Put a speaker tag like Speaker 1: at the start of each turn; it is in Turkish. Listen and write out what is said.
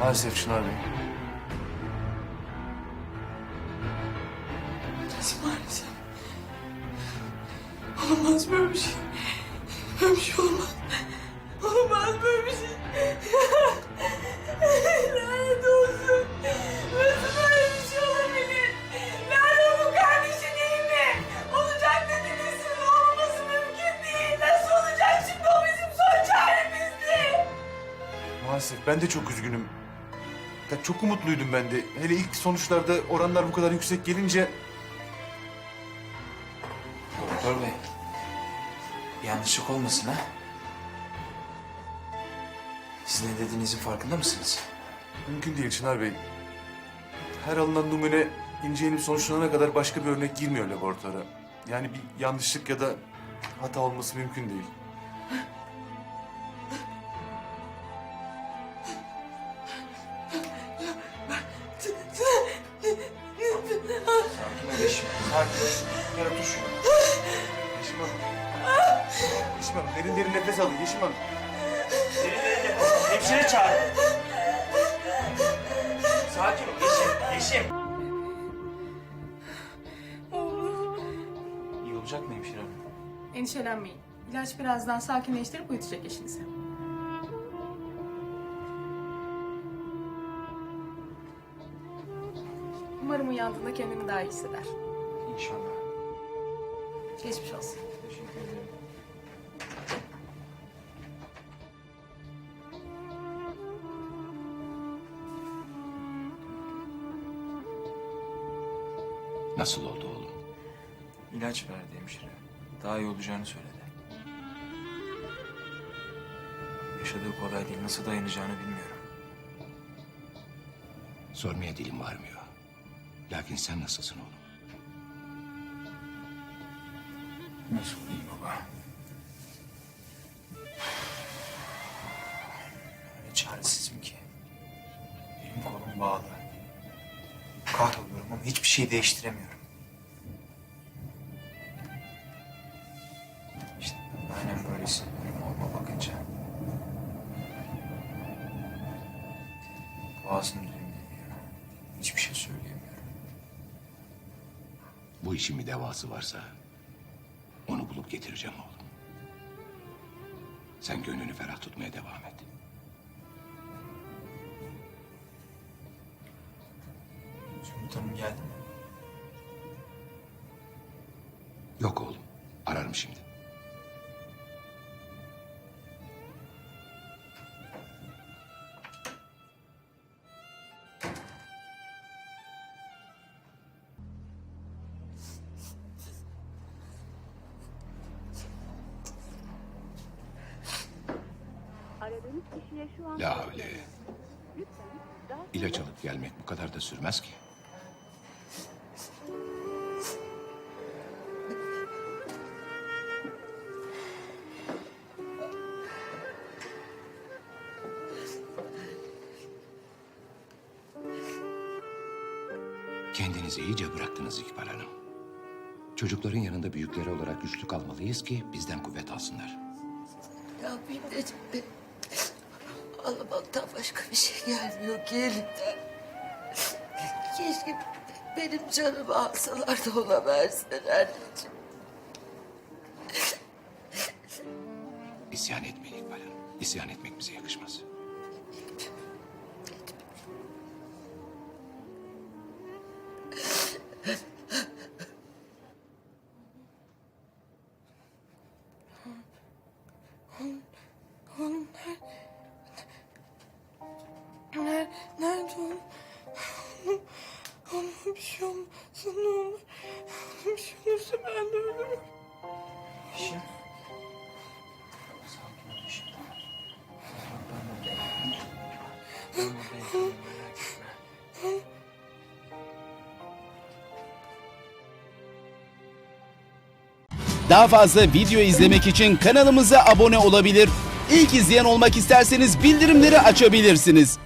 Speaker 1: Maalesef Çınar Bey.
Speaker 2: Nasıl maalesef? Olamaz böyle bir şey. Böyle bir şey olmaz. Olamaz böyle bir şey. Lanet olsun. Nasıl böyle bir şey olabilir? Lanet olsun kardeşi değil mi? Olacak dediniz siz olmaması mümkün değil. Nasıl olacak şimdi o bizim son çaremizdi.
Speaker 1: Maalesef ben de çok üzgünüm. Ya çok umutluydum ben de. Hele ilk sonuçlarda oranlar bu kadar yüksek gelince...
Speaker 3: Doktor bey. Bir yanlışlık olmasın ha? Siz ne dediğinizin farkında mısınız?
Speaker 1: Mümkün değil Çınar Bey. Her alınan numune incelenip sonuçlanana kadar başka bir örnek girmiyor laboratuvara. Yani bir yanlışlık ya da hata olması mümkün değil. Yeşim Hanım. Yeşim Hanım derin derin nefes alın Yeşim Hanım.
Speaker 4: Hemşire çağır. Sakin ol Yeşim. Yeşim.
Speaker 3: İyi olacak mı hemşire hanım?
Speaker 2: Endişelenmeyin. İlaç birazdan sakinleştirip uyutacak eşinizi. Umarım uyandığında kendini daha iyi hisseder. Geçmiş olsun.
Speaker 3: Teşekkür ederim.
Speaker 5: Nasıl oldu oğlum?
Speaker 3: İlaç verdi hemşire. Daha iyi olacağını söyledi. Yaşadığı kolay değil. Nasıl dayanacağını bilmiyorum.
Speaker 5: Sormaya dilim varmıyor. Lakin sen nasılsın oğlum?
Speaker 3: Nasıl iyi baba? Öyle çaresizim ki. Elim kolum bağlı. Kahroluyorum ama hiçbir şey değiştiremiyorum. İşte aynen böyle hissediyorum oğluma bakınca. Boğazım düğümleniyor. Hiçbir şey söyleyemiyorum.
Speaker 5: Bu işin bir devası varsa onu bulup getireceğim oğlum. Sen gönlünü ferah tutmaya devam et.
Speaker 3: Zümrüt Hanım geldi mi?
Speaker 5: Yok oğlum. Ararım şimdi. La
Speaker 6: daha
Speaker 5: İlaç alıp gelmek bu kadar da sürmez ki. Kendinizi iyice bıraktınız İkbal Hanım. Çocukların yanında büyükleri olarak güçlü kalmalıyız ki bizden kuvvet alsınlar.
Speaker 7: Ya Minneciğim be. Ağlamaktan başka bir şey gelmiyor ki elimden. Keşke benim canımı alsalar da ona verseler anneciğim.
Speaker 5: İsyan etmeyin İkbal Hanım. İsyan etmek bize yakışmaz.
Speaker 2: Olursa ben de ölürüm.
Speaker 3: Eşim. Sakin ol eşim. Ben buradayım. Ben.
Speaker 8: Daha fazla video izlemek için kanalımıza abone olabilir. İlk izleyen olmak isterseniz bildirimleri açabilirsiniz.